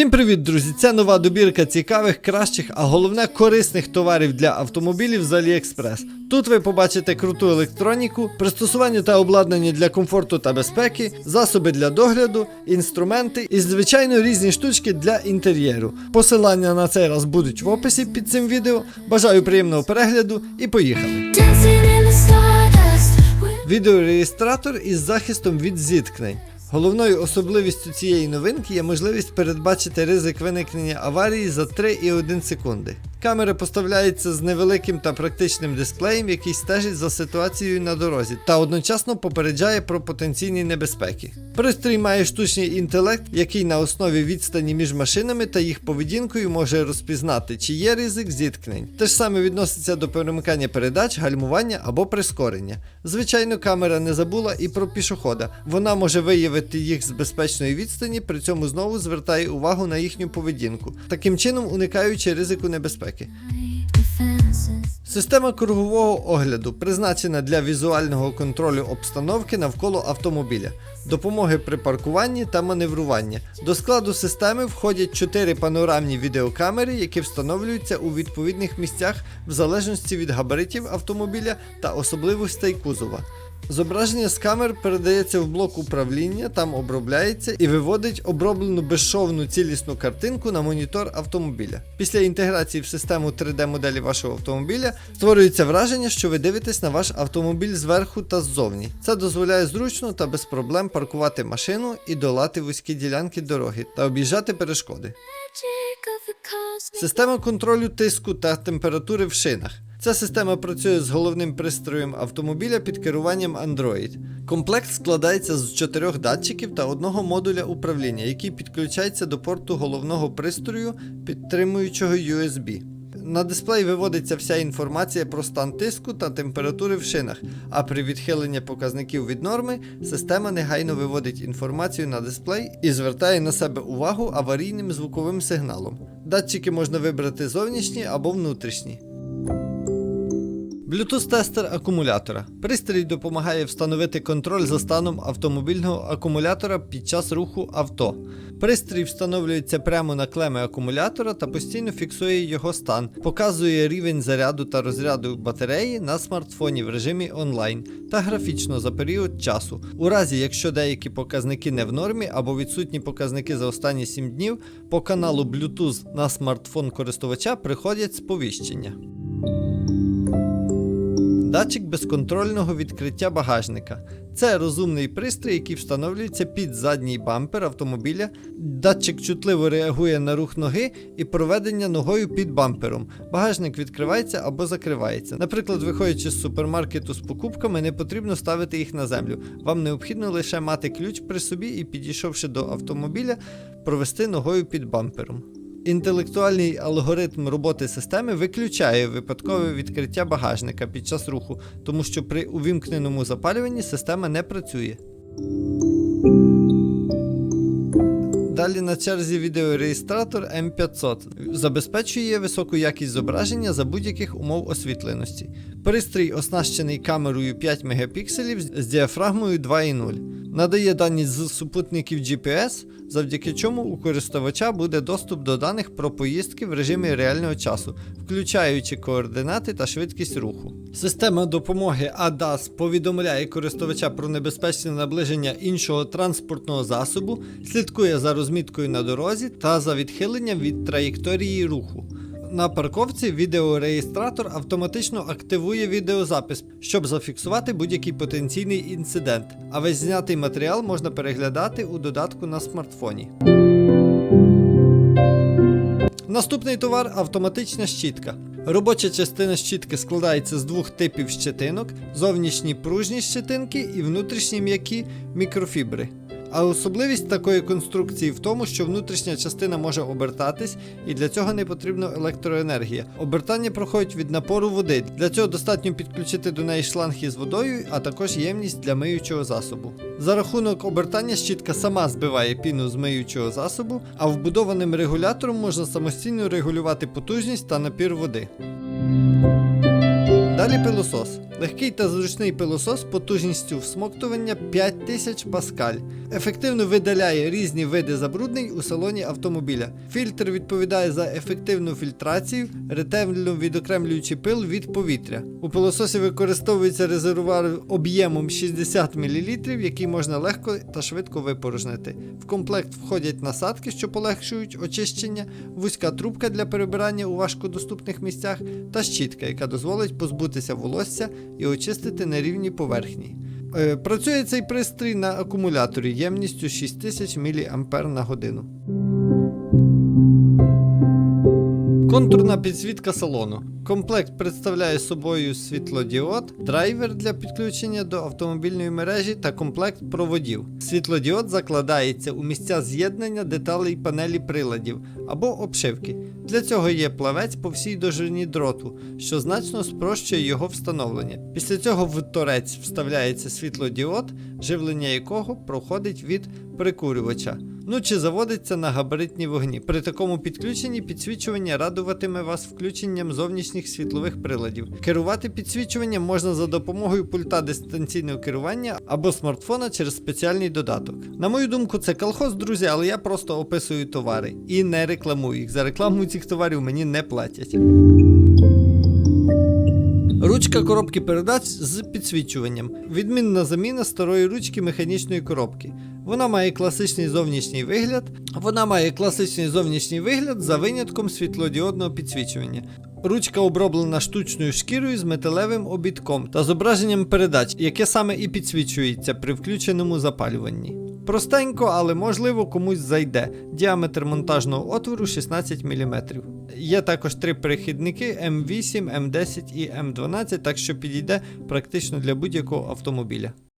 Всім привіт, друзі! Це нова добірка цікавих, кращих, а головне корисних товарів для автомобілів з AliExpress. Тут ви побачите круту електроніку, пристосування та обладнання для комфорту та безпеки, засоби для догляду, інструменти і, звичайно, різні штучки для інтер'єру. Посилання на цей раз будуть в описі під цим відео. Бажаю приємного перегляду і поїхали! Відеореєстратор із захистом від зіткнень. Головною особливістю цієї новинки є можливість передбачити ризик виникнення аварії за 3,1 секунди. Камера поставляється з невеликим та практичним дисплеєм, який стежить за ситуацією на дорозі та одночасно попереджає про потенційні небезпеки. Пристрій має штучний інтелект, який на основі відстані між машинами та їх поведінкою може розпізнати, чи є ризик зіткнень. Те ж саме відноситься до перемикання передач, гальмування або прискорення. Звичайно, камера не забула і про пішохода. Вона може виявити їх з безпечної відстані, при цьому знову звертає увагу на їхню поведінку, таким чином уникаючи ризику небезпеки. Fences. Система кругового огляду призначена для візуального контролю обстановки навколо автомобіля, допомоги при паркуванні та маневруванні. До складу системи входять 4 панорамні відеокамери, які встановлюються у відповідних місцях в залежності від габаритів автомобіля та особливостей кузова. Зображення з камер передається в блок управління, там обробляється і виводить оброблену безшовну цілісну картинку на монітор автомобіля. Після інтеграції в систему 3D моделі вашого автомобіля створюється враження, що ви дивитесь на ваш автомобіль зверху та ззовні. Це дозволяє зручно та без проблем паркувати машину і долати вузькі ділянки дороги та об'їжджати перешкоди. Система контролю тиску та температури в шинах. Ця система працює з головним пристроєм автомобіля під керуванням Android. Комплект складається з чотирьох датчиків та одного модуля управління, який підключається до порту головного пристрою, підтримуючого USB. На дисплей виводиться вся інформація про стан тиску та температури в шинах, а при відхиленні показників від норми система негайно виводить інформацію на дисплей і звертає на себе увагу аварійним звуковим сигналом. Датчики можна вибрати зовнішні або внутрішні. Bluetooth-тестер акумулятора. Пристрій допомагає встановити контроль за станом автомобільного акумулятора під час руху авто. Пристрій встановлюється прямо на клеми акумулятора та постійно фіксує його стан, показує рівень заряду та розряду батареї на смартфоні в режимі онлайн та графічно за період часу. У разі, якщо деякі показники не в нормі або відсутні показники за останні 7 днів, по каналу Bluetooth на смартфон користувача приходять сповіщення. Датчик безконтрольного відкриття багажника. Це розумний пристрій, який встановлюється під задній бампер автомобіля. Датчик чутливо реагує на рух ноги і проведення ногою під бампером. Багажник відкривається або закривається. Наприклад, виходячи з супермаркету з покупками, не потрібно ставити їх на землю. Вам необхідно лише мати ключ при собі і, підійшовши до автомобіля, провести ногою під бампером. Інтелектуальний алгоритм роботи системи виключає випадкове відкриття багажника під час руху, тому що при увімкненому запалюванні система не працює. Далі на черзі відеореєстратор М500 забезпечує високу якість зображення за будь-яких умов освітленості. Пристрій оснащений камерою 5 мегапікселів з діафрагмою 2.0. Надає дані з супутників GPS, завдяки чому у користувача буде доступ до даних про поїздки в режимі реального часу, включаючи координати та швидкість руху. Система допомоги ADAS повідомляє користувача про небезпечне наближення іншого транспортного засобу, слідкує за розміткою на дорозі та за відхиленням від траєкторії руху. На парковці відеореєстратор автоматично активує відеозапис, щоб зафіксувати будь-який потенційний інцидент, а весь знятий матеріал можна переглядати у додатку на смартфоні. Наступний товар автоматична щітка. Робоча частина щітки складається з двох типів щетинок: зовнішні пружні щетинки і внутрішні м'які мікрофібри. А особливість такої конструкції в тому, що внутрішня частина може обертатись, і для цього не потрібна електроенергія. Обертання проходить від напору води. Для цього достатньо підключити до неї шланг із водою, а також ємність для миючого засобу. За рахунок обертання щітка сама збиває піну з миючого засобу, а вбудованим регулятором можна самостійно регулювати потужність та напір води. Далі пилосос. Легкий та зручний пилосос потужністю всмоктування 5000 паскаль. Ефективно видаляє різні види забруднень у салоні автомобіля. Фільтр відповідає за ефективну фільтрацію, ретельно відокремлюючи пил від повітря. У пилососі використовується резервуар об'ємом 60 мл, який можна легко та швидко випорожнити. В комплект входять насадки, що полегшують очищення, вузька трубка для перебирання у важкодоступних місцях та щітка, яка дозволить позбутися волосся і очистити нерівні поверхні. Е, Працює цей пристрій на акумуляторі ємністю 6000 мА на годину. Контурна підсвітка салону. Комплект представляє собою світлодіод, драйвер для підключення до автомобільної мережі та комплект проводів. Світлодіод закладається у місця з'єднання деталей панелі приладів або обшивки. Для цього є плавець по всій довжині дроту, що значно спрощує його встановлення. Після цього в торець вставляється світлодіод, живлення якого проходить від прикурювача. Ну чи заводиться на габаритні вогні. При такому підключенні підсвічування радуватиме вас включенням зовнішніх світлових приладів. Керувати підсвічуванням можна за допомогою пульта дистанційного керування або смартфона через спеціальний додаток. На мою думку, це колхоз, друзі, але я просто описую товари і не рекламую їх. За рекламу цих товарів мені не платять. Ручка коробки передач з підсвічуванням. Відмінна заміна старої ручки механічної коробки. Вона має класичний зовнішній вигляд. Вона має класичний зовнішній вигляд за винятком світлодіодного підсвічування. Ручка оброблена штучною шкірою з металевим обідком та зображенням передач, яке саме і підсвічується при включеному запалюванні. Простенько, але можливо комусь зайде. Діаметр монтажного отвору 16 мм. Є також три перехідники М8, М10 і М12, так що підійде практично для будь-якого автомобіля.